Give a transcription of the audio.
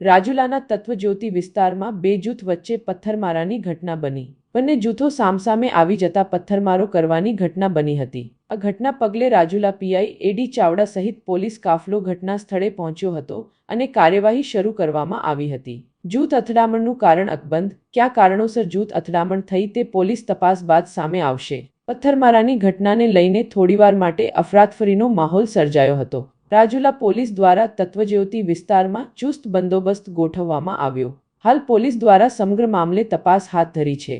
રાજુલાના તત્વજ્યોતિ વિસ્તારમાં બે જૂથ વચ્ચે પથ્થરમારાની ઘટના બની. બંને જૂથો સામસામે આવી જતા પથ્થરમારો કરવાની ઘટના બની હતી. આ ઘટના પગલે રાજુલા પીઆઈ એડી ચાવડા સહિત પોલીસ કાફલો ઘટના સ્થળે પહોંચ્યો હતો અને કાર્યવાહી શરૂ કરવામાં આવી હતી. જૂથ અથડામણનું કારણ અકબંધ, કયા કારણોસર જૂથ અથડામણ થઈ તે પોલીસ તપાસ બાદ સામે આવશે. પથ્થરમારાની ઘટનાને લઈને થોડીવાર માટે અફરાતફરીનો માહોલ સર્જાયો હતો. રાજુલા પોલીસ દ્વારા તત્વજ્યોતિ વિસ્તારમાં ચુસ્ત બંદોબસ્ત ગોઠવવામાં આવ્યો. હાલ પોલીસ દ્વારા સમગ્ર મામલે તપાસ હાથ ધરી છે.